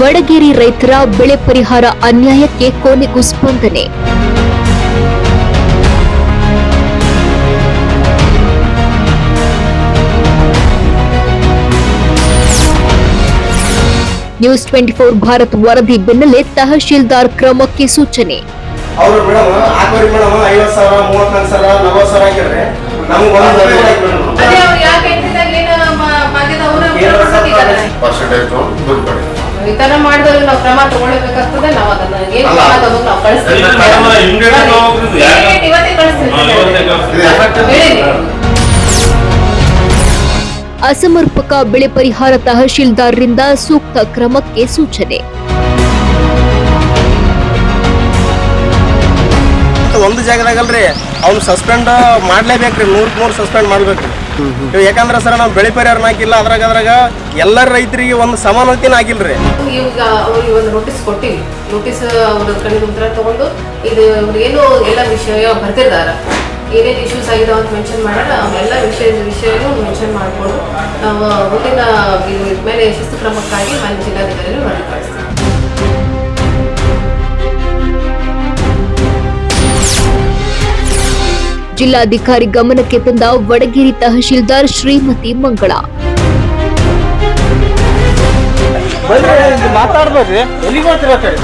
ವಡಗೇರಿ ರೈತರ ಬೆಳೆ ಪರಿಹಾರ ಅನ್ಯಾಯಕ್ಕೆ ಕೊನೆಗೂ ಸ್ಪಂದನೆ. ನ್ಯೂಸ್ ಟ್ವೆಂಟಿ ಫೋರ್ ಭಾರತ್ ವರದಿ ಬೆನ್ನಲ್ಲೇ ತಹಶೀಲ್ದಾರ್ ಕ್ರಮಕ್ಕೆ ಸೂಚನೆ. ಅವ್ರು ಮೇಡಮ್ ಹಾಕೋರಿ ಮೇಡಮ್ ಐವತ್ತು ಸಾವಿರ ಮೂವತ್ನಾಲ್ಕು ಸಾವಿರ ನಲವತ್ತು ಸಾವಿರ ಹಾಕಿದ್ರೆ ನಮ್ಗೆ ಒಂದು ಯಾಕೆ ಎಂಟಿದಾಗ ಏನು ಮಾಧ್ಯದ ಅವ್ರ ಪರ್ಸೆಂಟೇಜ್ ತಗೊಂಡು ದುಡ್ಡು ತರ ಮಾಡಿದ್ರೆ ನಾವು ಕ್ರಮ ತಗೊಳ್ಬೇಕಾಗ್ತದೆ ನಾವು ಅದನ್ನ ಏನ್. ಕ್ರಮ ತಗೊಂಡು ನಾವು ಕಳಿಸ್ತೀವಿ. ಇವತ್ತೇ ಕಳಿಸ್ತೀವಿ. ಅಸಮರ್ಪಕ ಬೆಳೆ ಪರಿಹಾರ ತಹಶೀಲ್ದಾರರಿಂದ ಸೂಕ್ತ ಕ್ರಮಕ್ಕೆ ಸೂಚನೆ. ಒಂದು ಜಾಗದಾಗಲ್ರಿ ಅವ್ನು ಸಸ್ಪೆಂಡ್ ಮಾಡ್ಲೇಬೇಕ್ರಿ ನೂರ್ ನೂರು ಸಸ್ಪೆಂಡ್ ಮಾಡ್ಬೇಕ್ರಿ ಯಾಕಂದ್ರೆ ಸರ್ ನಾವು ಬೆಳೆ ಪರಿಹಾರ ಹಾಕಿಲ್ಲ, ಅದ್ರಾಗ ಅದ್ರಾಗ ಎಲ್ಲ ರೈತರಿಗೆ ಒಂದು ಸಮಾನತೆನ ಆಗಿಲ್ರಿ. ಈಗ ಅವ್ರಿಗೆ ಒಂದು ನೋಟಿಸ್ ಕೊಟ್ಟಿವಿ. ನೋಟಿಸ್ ಅವ್ರ ಕಡೆ ಉತ್ತರ ತಗೊಂಡು ಇದು ಏನು ಎಲ್ಲ ವಿಷಯ ಬರ್ತಿದ್ದಾರೆ ಏನೇನು ಇಶ್ಯೂಸ್ ಆಗಿದೆ ಅಂತ ಮೆನ್ಷನ್ ಮಾಡ್ಯಾರ ಅವೆಲ್ಲ ವಿಷಯ ವಿಷಯನೂ ಮೆನ್ಷನ್ ಮಾಡಿಕೊಂಡು ನಾವು ಮುಂದಿನ ಇದ್ಮೇಲೆ ಶಿಸ್ತು ಕ್ರಮಕ್ಕಾಗಿ ಮಾನ್ಯ ಜಿಲ್ಲಾಧಿಕಾರಿಗಳು ವರದಿ ಕಳಿಸ್ತೀವಿ ಜಿಲ್ಲಾಧಿಕಾರಿ ಗಮನಕ್ಕೆ ತಂದ ವಡಗೇರಿ ತಹಶೀಲ್ದಾರ್ ಶ್ರೀಮತಿ ಮಂಗಳ. ಮಾತಾಡ್ಬೇಡ್ರಿ ಎಲ್ಲಿಗೆ ಹೋಗ್ತೀರ ಕಡೆ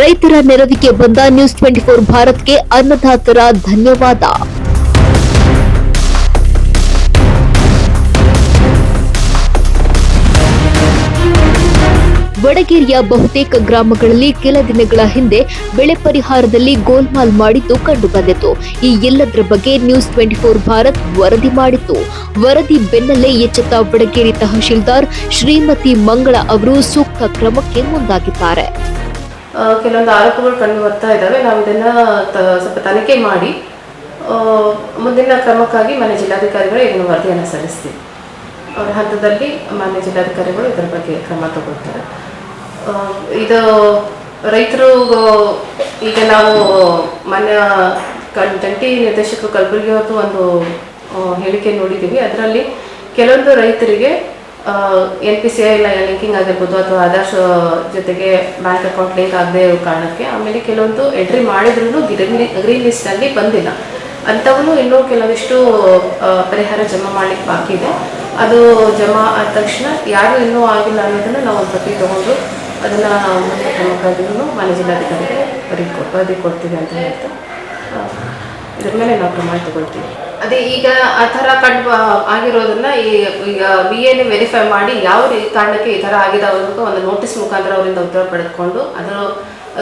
ರೈತರ ನೆರವಿಗೆ ಬಂದ ನ್ಯೂಸ್ ಟ್ವೆಂಟಿ ಫೋರ್ ಭಾರತ್ಗೆ ಅನ್ನದಾತರ ಧನ್ಯವಾದ. ವಡಗೇರಿಯ ಬಹುತೇಕ ಗ್ರಾಮಗಳಲ್ಲಿ ಕೆಲ ದಿನಗಳ ಹಿಂದೆ ಬೆಳೆ ಪರಿಹಾರದಲ್ಲಿ ಗೋಲ್ಮಾಲ್ ಮಾಡಿದ್ದು ಕಂಡುಬಂದಿತು. ಈ ಎಲ್ಲದರ ಬಗ್ಗೆ ನ್ಯೂಸ್ ಟ್ವೆಂಟಿ ಫೋರ್ ಭಾರತ್ ವರದಿ ಮಾಡಿತ್ತು. ವರದಿ ಬೆನ್ನಲ್ಲೇ ಎಚ್ಚೆತ್ತ ವಡಗೇರಿ ತಹಶೀಲ್ದಾರ್ ಶ್ರೀಮತಿ ಮಂಗಳ ಅವರು ಸೂಕ್ತ ಕ್ರಮಕ್ಕೆ ಮುಂದಾಗಿದ್ದಾರೆ. ಕೆಲವೊಂದು ಆರೋಪಗಳು ಕಂಡು ಬರ್ತಾ ಇದ್ದಾವೆ. ನಾವು ಇದನ್ನ ಸ್ವಲ್ಪ ತನಿಖೆ ಮಾಡಿ ಮುಂದಿನ ಕ್ರಮಕ್ಕಾಗಿ ಮನೆ ಜಿಲ್ಲಾಧಿಕಾರಿಗಳು ಇದನ್ನು ವರದಿಯನ್ನು ಸಲ್ಲಿಸ್ತೀವಿ. ಅವರ ಹಂತದಲ್ಲಿ ಮಾನ್ಯ ಜಿಲ್ಲಾಧಿಕಾರಿಗಳು ಇದರ ಬಗ್ಗೆ ಕ್ರಮ ತಗೊಳ್ತಾರೆ. ಇದು ರೈತರು, ಈಗ ನಾವು ಮಾನ್ಯ ಜಂಟಿ ನಿರ್ದೇಶಕರು ಕಲಬುರಗಿ ಹೊತ್ತು ಒಂದು ಹೇಳಿಕೆ ನೋಡಿದ್ದೀವಿ. ಅದರಲ್ಲಿ ಕೆಲವೊಂದು ರೈತರಿಗೆ N P C I linking ಆಗಿರ್ಬೋದು ಅಥವಾ ಆಧಾರ್ ಜೊತೆಗೆ ಬ್ಯಾಂಕ್ ಅಕೌಂಟ್ ಲಿಂಕ್ ಆಗದೆ ಇರೋ ಕಾರಣಕ್ಕೆ ಆಮೇಲೆ ಕೆಲವೊಂದು ಎಂಟ್ರಿ ಮಾಡಿದ್ರೂ ಗ್ರೀನ್ ಗ್ರೀನ್ ಲಿಸ್ಟಲ್ಲಿ ಬಂದಿಲ್ಲ. ಅಂಥವನು ಇನ್ನೂ ಕೆಲವಿಷ್ಟು ಪರಿಹಾರ ಜಮಾ ಮಾಡಲಿಕ್ಕೆ ಬಾಕಿ ಇದೆ. ಅದು ಜಮಾ ಆದ ತಕ್ಷಣ ಯಾರು ಇನ್ನೂ ಆಗಿಲ್ಲ ಅನ್ನೋದನ್ನು ನಾವು ಪ್ರತಿ ತಗೊಂಡು ಅದನ್ನು ಕ್ರಮಕ್ಕಾಗಿಯೂ ಮಾನ್ಯ ಜಿಲ್ಲಾಧಿಕಾರಿಗೆ ವರದಿ ಕೊಟ್ಟು ವರದಿ ಕೊಡ್ತೀವಿ ಅಂತ ಹೇಳ್ತಾ. ಇದ್ರ ಮೇಲೆ ನಾವು ಕ್ರಮ ತಗೊಳ್ತೀವಿ. ಅದೇ ಈಗ ಆ ಥರ ಕಂಡು ಆಗಿರೋದನ್ನ ಈ ಈಗ ಬಿ ಎನ್ ವೆರಿಫೈ ಮಾಡಿ ಯಾವ ಕಾರಣಕ್ಕೆ ಈ ಥರ ಆಗಿದೆ ಅವ್ರಿಗೆ ಒಂದು ನೋಟಿಸ್ ಮುಖಾಂತರ ಅವರಿಂದ ಉತ್ತರ ಪಡೆದುಕೊಂಡು ಅದರ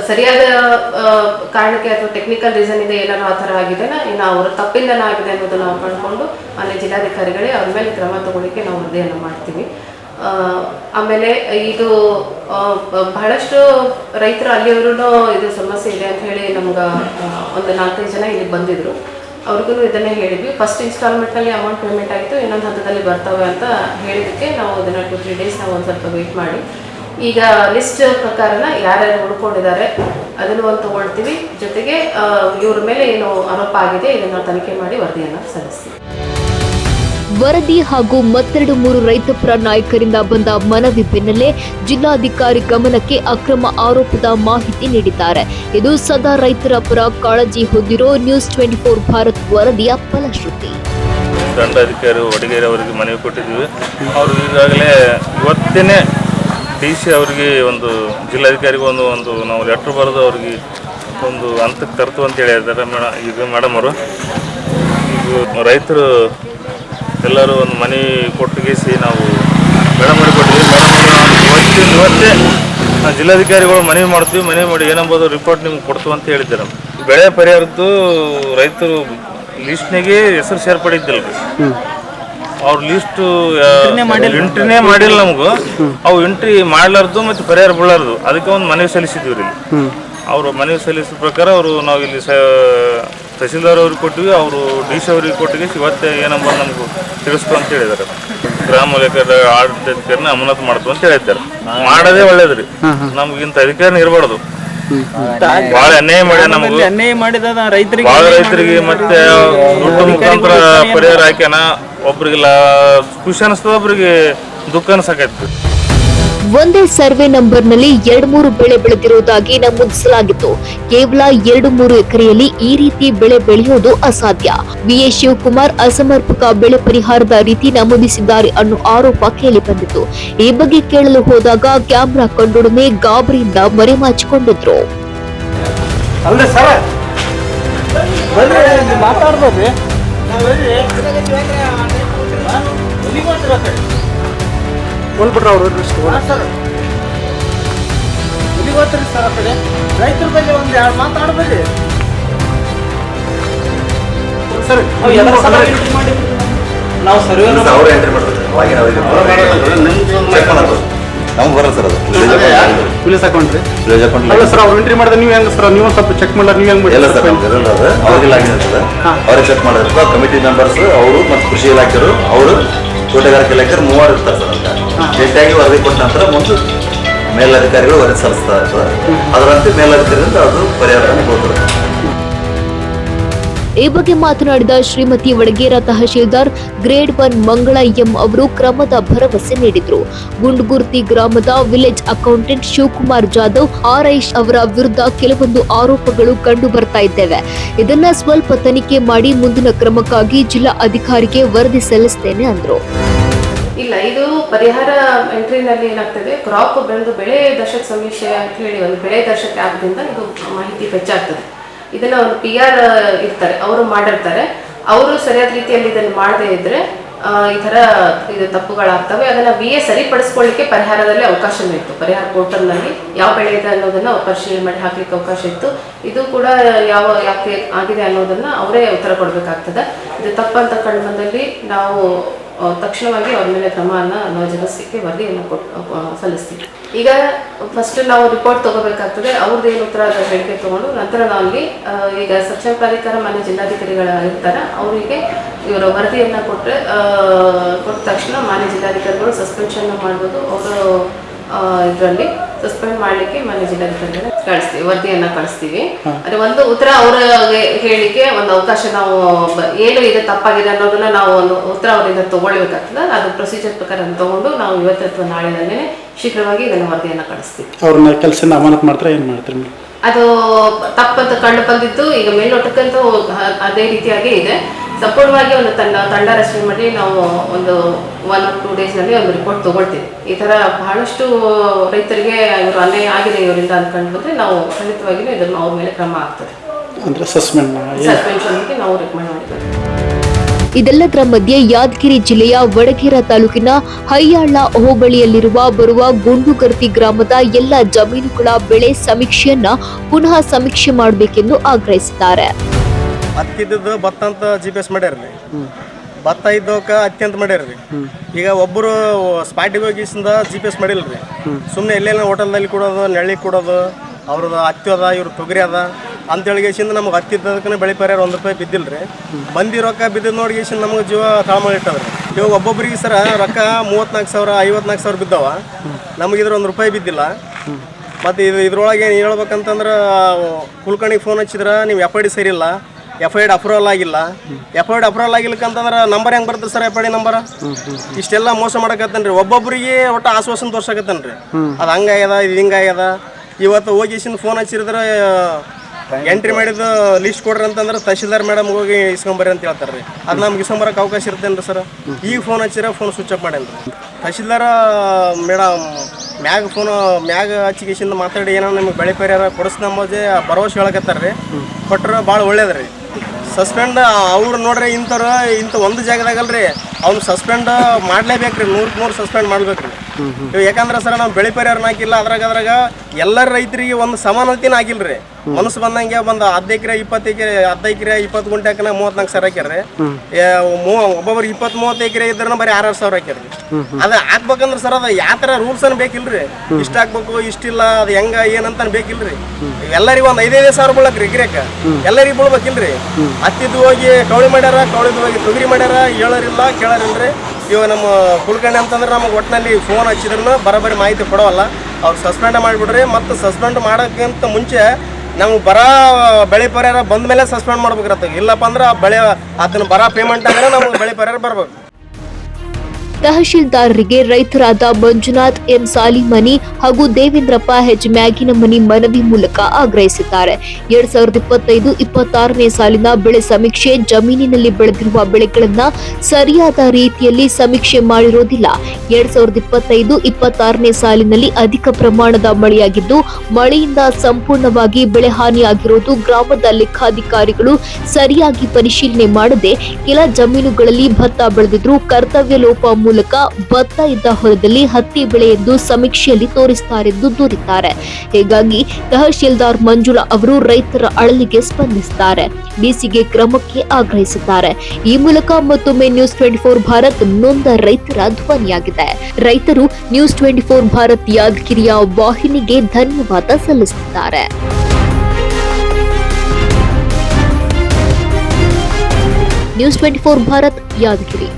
ಸರಿಯಾದ ಕಾರಣಕ್ಕೆ ಅಥವಾ ಟೆಕ್ನಿಕಲ್ ರೀಸನ್ ಇದೆ ಏನಾದ್ರು ಆ ಥರ ಆಗಿದೆ ಇನ್ನು ಅವರು ತಪ್ಪಿಲ್ಲನ ಆಗಿದೆ ಅನ್ನೋದನ್ನು ನಾವು ಕಂಡುಕೊಂಡು ಅಲ್ಲಿ ಜಿಲ್ಲಾಧಿಕಾರಿಗಳೇ ಅವ್ರ ಮೇಲೆ ಕ್ರಮ ತಗೊಳ್ಳಿಕ್ಕೆ ನಾವು ವರದಿಯನ್ನು ಮಾಡ್ತೀವಿ. ಆಮೇಲೆ ಇದು ಬಹಳಷ್ಟು ರೈತರು ಅಲ್ಲಿಯವರು ಇದು ಸಮಸ್ಯೆ ಇದೆ ಅಂತ ಹೇಳಿ ನಮ್ಗೆ ಒಂದು ನಾಲ್ಕೈದು ಜನ ಇಲ್ಲಿ ಬಂದಿದ್ರು. ಅವ್ರಿಗೂ ಇದನ್ನೇ ಹೇಳಿದ್ವಿ. ಫಸ್ಟ್ ಇನ್ಸ್ಟಾಲ್ಮೆಂಟಲ್ಲಿ ಅಮೌಂಟ್ ಪೇಮೆಂಟ್ ಆಯಿತು. ಇನ್ನೊಂದು ಹಂತದಲ್ಲಿ ಬರ್ತವೆ ಅಂತ ಹೇಳಿದ್ದಕ್ಕೆ ನಾವು ಅದನ್ನು ಟು ತ್ರೀ ಡೇಸ್ ನಾವು ಒಂದು ಸ್ವಲ್ಪ ವೆಯ್ಟ್ ಮಾಡಿ. ಈಗ ಲಿಸ್ಟ್ ಪ್ರಕಾರನ ಯಾರ್ಯಾರು ಹುಡ್ಕೊಂಡಿದ್ದಾರೆ ಅದನ್ನು ಒಂದು ತೊಗೊಳ್ತೀವಿ. ಜೊತೆಗೆ ಇವ್ರ ಮೇಲೆ ಏನು ಆರೋಪ ಆಗಿದೆ, ಇದನ್ನು ತನಿಖೆ ಮಾಡಿ ವರದಿಯನ್ನು ಸಲ್ಲಿಸ್ತೀವಿ. ವರದಿ ಹಾಗೂ ಮತ್ತೆರಡು ಮೂರು ರೈತಪರ ನಾಯಕರಿಂದ ಬಂದ ಮನವಿ ಬೆನ್ನಲ್ಲೇ ಜಿಲ್ಲಾಧಿಕಾರಿ ಗಮನಕ್ಕೆ ಅಕ್ರಮ ಆರೋಪದ ಮಾಹಿತಿ ನೀಡಿದ್ದಾರೆ. ಇದು ಸದಾ ರೈತರ ಪರ ಕಾಳಜಿ ಹೊಂದಿರೋ ನ್ಯೂಸ್ ಟ್ವೆಂಟಿ ಫೋರ್ ಭಾರತ್ ವರದಿಯ ಫಲಶ್ರುತಿ. ದಂಡಾಧಿಕಾರಿ ಒಡಗೇರಿ ಅವರಿಗೆ ಮನವಿ ಕೊಟ್ಟಿದ್ದೀವಿ. ಅವರು ಈಗಾಗಲೇ ಇವತ್ತೇ ಡಿ ಸಿ ಅವರಿಗೆ ಒಂದು ಜಿಲ್ಲಾಧಿಕಾರಿಗೆ ಒಂದು ಒಂದು ನಾವು ಲೆಟ್ರ್ ಬರೆದು ಅವ್ರಿಗೆ ಒಂದು ಹಂತಕ್ಕೆ ತರ್ತು ಅಂತ ಹೇಳಿದ್ದಾರೆ ಮೇಡಮ್ ಇದು ಮೇಡಮ್ ಅವರು. ರೈತರು ಎಲ್ಲರೂ ಒಂದು ಮನೆ ಕೊಟ್ಟಿಗೆಸಿ ನಾವು ಮೇಡಮ್ ಮಾಡಿ ಕೊಟ್ಟಿದ್ದೀವಿ ಮೇಡಮ್ ಇವತ್ತಿನ ಇವತ್ತೇ ನಾವು ಜಿಲ್ಲಾಧಿಕಾರಿಗಳು ಮನವಿ ಮಾಡ್ತೀವಿ. ಮನವಿ ಮಾಡಿ ಏನಂಬೋದು ರಿಪೋರ್ಟ್ ನಿಮ್ಗೆ ಕೊಡ್ತೀವಿ ಅಂತ ಹೇಳಿದ್ದಾರೆ ಬೆಳೆ ಪರಿಹಾರದ್ದು ರೈತರು ಲಿಸ್ಟ್ನಾಗೆ ಹೆಸರು ಸೇರ್ಪಡಿದ್ದಿಲ್ಲ ರೀ ಅವ್ರ ಲಿಸ್ಟ್ ಎಂಟ್ರಿನೇ ಮಾಡಿಲ್ಲ. ನಮಗೂ. ಅವು ಎಂಟ್ರಿ ಮಾಡ್ಲಾರ್ದು ಮತ್ತು ಪರಿಹಾರ ಬೀಳಾರ್ದು. ಅದಕ್ಕೆ ಒಂದು ಮನವಿ ಸಲ್ಲಿಸಿದ್ವಿ ರೀ ಅವರು ಮನವಿ ಸಲ್ಲಿಸಿದ ಪ್ರಕಾರ ಅವರು ನಾವು ಇಲ್ಲಿ ಸ ತಹಸೀಲ್ದಾರ್ ಅವ್ರಿಗೆ ಕೊಟ್ಟಿವಿ ಅವರು ಡಿ ಸಿ ಅವ್ರಿಗೆ ಕೊಟ್ಟಿಗೆ ಇವತ್ತೇ ಏನಂಬ ನಮ್ಗೆ ತಿಳಿಸ್ಕೊ ಅಂತ ಹೇಳಿದ್ದಾರೆ. ಗ್ರಾಮ ಲೆಕ್ಕದ ಆಡಳಿತಾಧಿಕಾರಿನ ಅಮಾನತು ಮಾಡ್ತು ಅಂತ ಹೇಳಿದ್ದಾರೆ. ಮಾಡೋದೇ ಒಳ್ಳೇದ್ರಿ. ನಮ್ಗಿಂತ ಅಧಿಕಾರಿನ ಇರಬಾರ್ದು. ಬಹಳ ಅನ್ಯಾಯ ಮಾಡ್ಯಾನ ನಮಗ. ಅನ್ಯಾಯ ಮಾಡಿದ ರೈತರಿಗೆ ಬಹಳ ರೈತರಿಗೆ ಮತ್ತೆ ದುಡ್ಡು ಮುಖಾಂತರ ಪರಿಹಾರ ಹಾಕ್ಯಾನ. ಒಬ್ರಿಗೆಲ್ಲ ಖುಷಿ ಅನಿಸ್ತದ ಒಬ್ರಿಗೆ ದುಃಖ ಅನ್ಸಕೈತಿ ಒಂದೇ ಸರ್ವೆ ನಂಬರ್ನಲ್ಲಿ ಎರಡು ಮೂರು ಬೆಳೆ ಬೆಳೆದಿರುವುದಾಗಿ ನಮೂದಿಸಲಾಗಿತ್ತು. ಕೇವಲ ಎರಡು ಮೂರು ಎಕರೆಯಲ್ಲಿ ಈ ರೀತಿ ಬೆಳೆ ಬೆಳೆಯುವುದು ಅಸಾಧ್ಯ. ವಿಎ ಶಿವಕುಮಾರ್ ಅಸಮರ್ಪಕ ಬೆಳೆ ಪರಿಹಾರದ ರೀತಿ ನಮೂದಿಸಿದ್ದಾರೆ ಅನ್ನೋ ಆರೋಪ ಕೇಳಿಬಂದಿತು ಈ ಬಗ್ಗೆ ಕೇಳಲು ಹೋದಾಗ ಕ್ಯಾಮ್ರಾ ಕಂಡೊಡನೆ ಗಾಬರಿಯಿಂದ ಮರೆಮಾಚಿಕೊಂಡಿದ್ರು. ಅಲ್ರಿ ಸರ್ ಅವ್ರು ಎಲ್ಲಿಗೆ ಹೋಗ್ತೀರಿ ಸರ್. ಆ ಕಡೆ ರೈತರ ಬಗ್ಗೆ ಒಂದು ಎರಡು ಮಾತಾಡ್ಬೇಡಿ ಸರ್ ನಾವು ನಾವು ಸರ್ವೆ ಅವ್ರು ಎಂಟ್ರಿ ಮಾಡ್ತಾರೆ ಮಾಡೋದು ನಮ್ಗೆ ಬರಲ್ಲ ಸರ್ ಅದು. ಪೊಲೀಸ್ ಅಕೌಂಟ್ ರೀ? ವಿಲೇಜ್ ಅಕೌಂಟ್ ಅಲ್ಲ ಸರ್ ಅವ್ರು ಎಂಟ್ರಿ ಮಾಡಿದ್ರೆ ನೀವು ಹೆಂಗೆ ಸರ್? ನೀವು ಸ್ವಲ್ಪ ಚೆಕ್ ನೀವು ಹೆಂಗೆ ಎಲ್ಲ ಸರ್ ನಮ್ಗೆ ಇರಲ್ಲ ಅದು. ಅವ್ರಿಗೆಲ್ಲ ಆಗಿರ್ತದೆ ಅವರೇ ಚೆಕ್ ಕಮಿಟಿ ಮೆಂಬರ್ಸ್ ಅವರು ಮತ್ತು ಕೃಷಿ ಇಲಾಖೆಯವರು ಅವರು ತೋಟಗಾರಿಕೆ ಇಲಾಖೆಯವರು ಮೂವರು ಇರ್ತಾರೆ ಸರ್ ಅಂತ. ಜಂಟಿಯಾಗಿ ವರದಿ ಕೊಟ್ಟ ನಂತರ ಮುಂದೆ ಮೇಲಧಿಕಾರಿಗಳು ವರದಿ ಸಲ್ಲಿಸ್ತಾ ಇರ್ತದೆ ಅದರಂತೆ ಮೇಲಧಿಕಾರಿಯಿಂದ ಅದು ಪರಿಹಾರ ಕೊಡ್ತಾರೆ. ಈ ಬಗ್ಗೆ ಮಾತನಾಡಿದ Shrimati Vadagera tahsildar grade one Mangala M ಅವರು ಕ್ರಮದ ಭರವಸೆ ನೀಡಿದ್ರು. ಗುಂಡ್ಗುರ್ತಿ ಗ್ರಾಮದ village accountant Shivakumar Jadhav, RI ಅವರ ವಿರುದ್ಧ ಕೆಲವೊಂದು ಆರೋಪಗಳು ಕಂಡು ಬರ್ತಾ ಇದ್ದೇವೆ. ಇದನ್ನ ಸ್ವಲ್ಪ ತನಿಖೆ ಮಾಡಿ ಮುಂದಿನ ಕ್ರಮಕ್ಕಾಗಿ ಜಿಲ್ಲಾ ಅಧಿಕಾರಿಗೆ ವರದಿ ಸಲ್ಲಿಸ್ತೇನೆ ಅಂದ್ರು. ಇಲ್ಲ, ಇದು ಪರಿಹಾರ ಎಂಟ್ರಿನಲ್ಲಿ ಏನಾಗ್ತದೆ ಕ್ರಾಪ್ ಬಂದು ಬೆಳೆ ದರ್ಶಕ ಸಮೀಕ್ಷೆ ಅಂತ ಹೇಳಿ ಒಂದು ಬೆಳೆ ದರ್ಶಕ ಆ್ಯಪ್ದಿಂದ ಇದು ಮಾಹಿತಿ ಹೆಚ್ಚಾಗ್ತದೆ. ಇದನ್ನ ಒಂದು ಪಿ ಆರ್ ಇರ್ತಾರೆ ಅವರು ಮಾಡಿರ್ತಾರೆ. ಅವರು ಸರಿಯಾದ ರೀತಿಯಲ್ಲಿ ಇದನ್ನು ಮಾಡದೇ ಇದ್ರೆ ಈ ಥರ ಇದು ತಪ್ಪುಗಳಾಗ್ತವೆ. ಅದನ್ನ ಬಿ ಎ ಸರಿಪಡಿಸ್ಕೊಳ್ಳಿಕ್ಕೆ ಪರಿಹಾರದಲ್ಲಿ ಅವಕಾಶ ಇತ್ತು. ಪರಿಹಾರ ಪೋರ್ಟಲ್ನಲ್ಲಿ ಯಾವ ಬೆಳೆ ಇದೆ ಅನ್ನೋದನ್ನ ಪರಿಶೀಲನೆ ಮಾಡಿ ಹಾಕ್ಲಿಕ್ಕೆ ಅವಕಾಶ ಇತ್ತು. ಇದು ಕೂಡ ಯಾವ, ಯಾಕೆ ಆಗಿದೆ ಅನ್ನೋದನ್ನ ಅವರೇ ಉತ್ತರ ಕೊಡಬೇಕಾಗ್ತದೆ. ಇದು ತಪ್ಪಂತ ಕಂಡು ಬಂದಲ್ಲಿ ನಾವು ತಕ್ಷಣವಾಗಿ ಅವ್ರ ಮೇಲೆ ಕ್ರಮವನ್ನು ನಾವು ಜನಸಕ್ಕೆ ವರದಿಯನ್ನು ಕೊಟ್ಟು ಸಲ್ಲಿಸ್ತೀವಿ. ಈಗ ಫಸ್ಟ್ ನಾವು ರಿಪೋರ್ಟ್ ತಗೋಬೇಕಾಗ್ತದೆ ಅವ್ರದ್ದು ಏನು ಉತ್ತರ ಅದರ ಹೇಳಿಕೆ ತಗೊಂಡು, ನಂತರ ನಾವು ಅಲ್ಲಿ ಈಗ ಸ್ವಚ್ಛ ಪ್ರಾಧಿಕಾರ ಮಾನ್ಯ ಜಿಲ್ಲಾಧಿಕಾರಿಗಳ ಇರ್ತಾರೆ, ಅವರಿಗೆ ಇವರು ವರದಿಯನ್ನು ಕೊಟ್ಟರೆ ಕೊಟ್ಟ ತಕ್ಷಣ ಮಾನ್ಯ ಜಿಲ್ಲಾಧಿಕಾರಿಗಳು ಸಸ್ಪೆನ್ಷನ್ ಮಾಡ್ಬೋದು. ಅವರು ಇದರಲ್ಲಿ ಸಸ್ಪೆಂಡ್ ಮಾಡಲಿಕ್ಕೆ ಮಾನ್ಯ ಜಿಲ್ಲಾಧಿಕಾರಿಗಳ ಕಳಿಸ್ತೀವಿ ವರದಿಯನ್ನ ಕಳಿಸ್ತೀವಿ. ಅದೇ ಒಂದು ಉತ್ತರ ಅವರ ಹೇಳಿಕೆ ಒಂದು ಅವಕಾಶ ನಾವು ಏನು ಇದೆ ತಪ್ಪಾಗಿದೆ ಅನ್ನೋದನ್ನ ನಾವು ಒಂದು ಉತ್ತರ ಅವರಿಂದ ತಗೊಳ್ಬೇಕಾಗ್ತದೆ. ಅದು ಪ್ರೊಸೀಜರ್ ಪ್ರಕಾರ ತಗೊಂಡು ನಾವು ಇವತ್ತು ಅಥವಾ ನಾಳೆನಲ್ಲೇ ಶೀಘ್ರವಾಗಿ ಇದನ್ನ ವರದಿಯನ್ನ ಕಳಿಸ್ತೀವಿ. ಅವ್ರನ್ನ ಕೆಲಸನ ಅಮಾನತ್ ಮಾಡ್ತಾರೆ ಏನು ಮಾಡ್ತಾರೆ ಅದು ತಪ್ಪಂತ ಕಂಡು ಬಂದಿದ್ದು ಈಗ ಮೇಲ್ನೋಟಕ್ಕಂತೂ ಅದೇ ರೀತಿಯಾಗಿ ಇದೆ. ಸಂಪೂರ್ಣವಾಗಿ ಒಂದು ತಂಡ ತಂಡ ರಚನೆ ಮಾಡಿ ನಾವು ಒಂದು ಒನ್ ಆರ್ ಟೂ ಡೇಸ್ನಲ್ಲಿ ಒಂದು ರಿಪೋರ್ಟ್ ತಗೊಳ್ತೀವಿ. ಈ ತರ ಬಹಳಷ್ಟು ರೈತರಿಗೆ ಇವರು ಅನ್ಯಾಯ ಆಗಿದೆ ಇವರಿಂದ ಅಂದ್ಕೊಂಡು ಬಂದರೆ ನಾವು ಖಂಡಿತವಾಗಿಯೂ ಇದನ್ನು ಅವ್ರ ಮೇಲೆ ಕ್ರಮ ಆಗ್ತದೆ ಅಂದರೆ ಸಸ್ಪೆಂಡ್ ಸಸ್ಪೆನ್ಷನ್ಗೆ ನಾವು ರೆಕಮೆಂಡ್ ಮಾಡಿದ್ದೇವೆ. ಇದೆಲ್ಲದರ ಮಧ್ಯೆ ಯಾದಗಿರಿ ಜಿಲ್ಲೆಯ ವಡಗೇರ ತಾಲೂಕಿನ ಹೈಯಾಳ ಹೋಬಳಿಯಲ್ಲಿರುವ ಬರುವ ಗುಂಡುಗರ್ತಿ ಗ್ರಾಮದ ಎಲ್ಲ ಜಮೀನುಗಳ ಬೆಳೆ ಸಮೀಕ್ಷೆಯನ್ನ ಪುನಃ ಸಮೀಕ್ಷೆ ಮಾಡಬೇಕೆಂದು ಆಗ್ರಹಿಸಿದ್ದಾರೆ. ಹತ್ತಿದ್ದು ಭತ್ತ ಅಂತ ಜಿ ಪಿ ಎಸ್ ಮಾಡ್ಯಾರ್ರಿ ಭತ್ತ ಇದ್ದವಕ್ಕ ಅತ್ಯಂತ ಅಂತ ಮಾಡ್ಯಾರ್ರಿ ಈಗ ಒಬ್ಬರು ಸ್ಪಾಟಿಗೆ ಹೋಗಿಸಿಂದ ಜಿ ಪಿ ಎಸ್ ಮಾಡಿಲ್ರಿ ಸುಮ್ಮನೆ ಎಲ್ಲೆಲ್ಲ ಹೋಟೆಲ್ದಲ್ಲಿ ಕೊಡೋದು ನೆಳ್ಳಿ ಕೊಡೋದು, ಅವ್ರದ್ದು ಹತ್ತಿ ಅದ, ಇವ್ರ ತೊಗರಿ ಅದ. ಅಂತೇಳಿಗೇಸಿಂದ ನಮ್ಗೆ ಹತ್ತಿದ್ದದಕ್ಕೆ ಬೆಳೆ ಪರಿಹಾರ ಒಂದು ರೂಪಾಯಿ ಬಿದ್ದಿಲ್ರಿ ಬಂದಿ ರೊಕ್ಕ ಬಿದ್ದಿದ್ದು ನೋಡಿಗೇಸಿಂದ ನಮ್ಗೆ ಜೀವ ತಾಳ್ಮಳೆ ಇಟ್ಟದ್ರಿ ಇವಾಗ ಒಬ್ಬೊಬ್ಬರಿಗೆ ಸರ ರೊಕ್ಕ ಮೂವತ್ನಾಲ್ಕು ಸಾವಿರ ಐವತ್ನಾಲ್ಕು ಸಾವಿರ ಬಿದ್ದಾವ. ನಮಗೆ ಇದ್ರ ಒಂದು ರೂಪಾಯಿ ಬಿದ್ದಿಲ್ಲ. ಮತ್ತು ಇದು ಇದ್ರೊಳಗೆ ಏನು ಹೇಳ್ಬೇಕಂತಂದ್ರೆ, ಕುಲ್ಕರ್ಣಿಗೆ ಫೋನ್ ಹಚ್ಚಿದ್ರೆ, ನೀವು F I D F I D approval ಆಗಿಲ್ಲ. ಎಫ್ ಐ ಡಿ ಅಪ್ರೂವಲ್ ಆಗಿಲ್ಲಕಂತಂದ್ರೆ ನಂಬರ್ ಹೆಂಗೆ ಬರ್ತದೆ sir F I D number ಇಷ್ಟೆಲ್ಲ ಮೋಸ ಮಾಡಕತ್ತನ್ರಿ. ಒಬ್ಬೊಬ್ಬರಿಗೆ ಒಟ್ಟು ಆಶ್ವಾಸನ ತೋರ್ಸಕತ್ತನ್ರಿ. ಅದು ಹಂಗಾಗ್ಯದ ಇದು ಹಿಂಗಾಗ್ಯದ ಇವತ್ತು ಹೋಗಿಸಿಂದ ಫೋನ್ ಹಚ್ಚಿರಿದ್ರೆ ಎಂಟ್ರಿ ಮಾಡಿದ ಲಿಸ್ಟ್ ಕೊಡ್ರಿ ಅಂತಂದ್ರೆ ತಹಶೀಲ್ದಾರ್ ಮೇಡಮ್ ಹೋಗಿ ಇಸ್ಕೊಂಬರ್ರಿ ಅಂತ ಹೇಳ್ತಾರೆ ರೀ ಅದು ನಮ್ಗೆ ಇಸ್ಕೊಂಬರಕ್ಕೆ ಅವಕಾಶ ಇರ್ತೇನ್ರಿ ಸರ್. ಈಗ ಫೋನ್ ಹಚ್ಚಿರ ಫೋನ್ ಸ್ವಿಚ್ ಆಫ್ ಮಾಡೇನ್ರಿ. ತಹಶೀಲ್ದಾರ ಮೇಡಮ್ ಮ್ಯಾಗ ಫೋನ್ ಮ್ಯಾಗ ಹಚ್ಚಿಗೆಸಿಂದ ಮಾತಾಡಿ ಏನೋ ನಿಮ್ಗೆ ಬೆಳೆ ಪರಿಹಾರ ಕೊಡಿಸ್ನಂಬುದೇ ಭರವಸೆ ಹೇಳಕತ್ತಾರ ರೀ ಕೊಟ್ರೆ ಭಾಳ ಒಳ್ಳೇದ್ರಿ. ಸಸ್ಪೆಂಡ್ ಅವ್ರು ನೋಡ್ರಿ ಇಂಥವ್ರು ಇಂಥ ಒಂದು ಜಾಗದಾಗಲ್ರಿ. ಅವ್ನು ಸಸ್ಪೆಂಡ್ ಮಾಡಲೇಬೇಕ್ರಿ. ನೂರಕ್ಕೆ ನೂರು ಸಸ್ಪೆಂಡ್ ಮಾಡ್ಬೇಕ್ರಿ. ಯಾಕಂದ್ರೆ ಸರ್ ನಾವು ಬೆಳೆ ಪರಿಹಾರನ ಹಾಕಿಲ್ಲ ಅದ್ರಾಗ ಅದ್ರಾಗ ಎಲ್ಲರ ರೈತರಿಗೆ ಒಂದು ಸಮಾನತೆನ ಆಗಿಲ್ರಿ. ಮನಸ್ಸು ಬಂದಂಗೆ ಒಂದು ಹದ್ ಎಕರೆ ಇಪ್ಪತ್ತು ಎಕರೆ ಹದ್ ಎಕರೆ ಇಪ್ಪತ್ತು ಗುಂಟೆಕನ ಮೂವತ್ನಾಲ್ಕು ಸಾವಿರ ಹಾಕ್ಯಾರ್ರಿ. ಒಬ್ಬೊಬ್ರಿಗೆ ಇಪ್ಪತ್ತು ಮೂವತ್ತು ಎಕರೆ ಇದ್ರೂ ಬರೀ ಆರಾರು ಸಾವಿರ ಹಾಕ್ಯಾರ್ರಿ. ಅದ ಹಾಕ್ಬೇಕಂದ್ರೆ ಸರ್ ಅದು ಯಾವ ಥರ ರೂಲ್ಸ್ ಅನ್ ಬೇಕಿಲ್ರಿ. ಇಷ್ಟ ಹಾಕ್ಬೇಕು ಇಷ್ಟಿಲ್ಲ ಅದು ಹೆಂಗ ಏನಂತ ಬೇಕಿಲ್ರಿ. ಎಲ್ಲರಿಗೂ ಒಂದು ಐದೈದು ಸಾವಿರ ಬೀಳಕ್ರಿ ಎಕರೆಕ. ಎಲ್ಲರಿಗೂ ಬೀಳ್ಬೇಕಿಲ್ರಿ. ಹತ್ತಿದ್ದು ಹೋಗಿ ಕವಳಿ ಮಾಡ್ಯಾರ ಕವಳಿದ್ದು ಹೋಗಿ ತೊಗರಿ ಮಾಡ್ಯಾರ ಹೇಳೋರಿಲ್ಲ ಕೇಳೋರಿಲ್ರಿ. ಇವಾಗ ನಮ್ಮ ಕುಲ್ಕರ್ಣಿ ಅಂತಂದ್ರೆ ನಮಗೆ ಒಟ್ಟಿನಲ್ಲಿ ಫೋನ್ ಹಚ್ಚಿದ್ರು ಬರೋಬ್ಬರಿ ಮಾಹಿತಿ ಕೊಡೋಲ್ಲ ಅವ್ರು ಸಸ್ಪೆಂಡ್ ಮಾಡಿಬಿಡ್ರಿ ಮತ್ತು ಸಸ್ಪೆಂಡ್ ಮಾಡೋಕ್ಕಿಂತ ಮುಂಚೆ ನಮ್ಗೆ ಬರ ಬೆಳೆ ಪರಿಹಾರ ಬಂದ ಮೇಲೆ ಸಸ್ಪೆಂಡ್ ಮಾಡ್ಬೇಕಿರತ್ತೆ. ಇಲ್ಲಪ್ಪ ಅಂದ್ರೆ ಆ ಬೆಳೆ ಆತನ ಬರ ಪೇಮೆಂಟ್ ಅಂದರೆ ನಮ್ಗೆ ಬೆಳೆ ಪರಿಹಾರ ಬರ್ಬೇಕು. ತಹಶೀಲ್ದಾರರಿಗೆ ರೈತರಾದ ಮಂಜುನಾಥ್, ಎಂ. ಸಾಲಿಮನಿ ಹಾಗೂ ದೇವೇಂದ್ರಪ್ಪ ಹೆಚ್. ಮ್ಯಾಗಿನಮನಿ ಮನವಿ ಮೂಲಕ ಆಗ್ರಹಿಸಿದ್ದಾರೆ. ಎರಡ್ ಸಾವಿರದ ಇಪ್ಪತ್ತೈದು ಇಪ್ಪತ್ತಾರನೇ ಸಾಲಿನ ಬೆಳೆ ಸಮೀಕ್ಷೆ ಜಮೀನಿನಲ್ಲಿ ಬೆಳೆದಿರುವ ಬೆಳೆಗಳನ್ನ ಸರಿಯಾದ ರೀತಿಯಲ್ಲಿ ಸಮೀಕ್ಷೆ ಮಾಡಿರೋದಿಲ್ಲ. ಎರಡ್ ಸಾವಿರದ ಇಪ್ಪತ್ತೈದು ಇಪ್ಪತ್ತಾರನೇ ಸಾಲಿನಲ್ಲಿ ಅಧಿಕ ಪ್ರಮಾಣದ ಮಳೆಯಾಗಿದ್ದು, ಮಳೆಯಿಂದ ಸಂಪೂರ್ಣವಾಗಿ ಬೆಳೆ ಹಾನಿಯಾಗಿರೋದು ಗ್ರಾಮದ ಲೆಕ್ಕಾಧಿಕಾರಿಗಳು ಸರಿಯಾಗಿ ಪರಿಶೀಲನೆ ಮಾಡದೆ ಕೆಲ ಜಮೀನುಗಳಲ್ಲಿ ಭತ್ತ ಬೆಳೆದಿದ್ರು ಕರ್ತವ್ಯ ಲೋಪ ಮೂಲಕ ಭತ್ತ ಇದ್ದ ಹೊಲದಲ್ಲಿ ಹತ್ತಿ ಬೆಳೆ ಎಂದು ಸಮೀಕ್ಷೆಯಲ್ಲಿ ತೋರಿಸುತ್ತಾರೆಂದು ದೂರಿದ್ದಾರೆ. ಹೀಗಾಗಿ ತಹಶೀಲ್ದಾರ್ ಮಂಜುಳಾ ಅವರು ರೈತರ ಅಳಲಿಗೆ ಸ್ಪಂದಿಸಿದ್ದಾರೆ ಡಿಸಿಗೆ ಕ್ರಮಕ್ಕೆ ಆಗ್ರಹಿಸುತ್ತಾರೆ ಈ ಮೂಲಕ ಮತ್ತೊಮ್ಮೆ ನ್ಯೂಸ್ ಟ್ವೆಂಟಿ ಫೋರ್ ಭಾರತ್ ನೊಂದ ರೈತರ ಧ್ವನಿಯಾಗಿದೆ. ರೈತರು ನ್ಯೂಸ್ ಟ್ವೆಂಟಿ ಫೋರ್ ಭಾರತ್ ಯಾದಗಿರಿಯ ವಾಹಿನಿಗೆ ಧನ್ಯವಾದ ಸಲ್ಲಿಸುತ್ತಾರೆ. News twenty four Bharat Yadagiri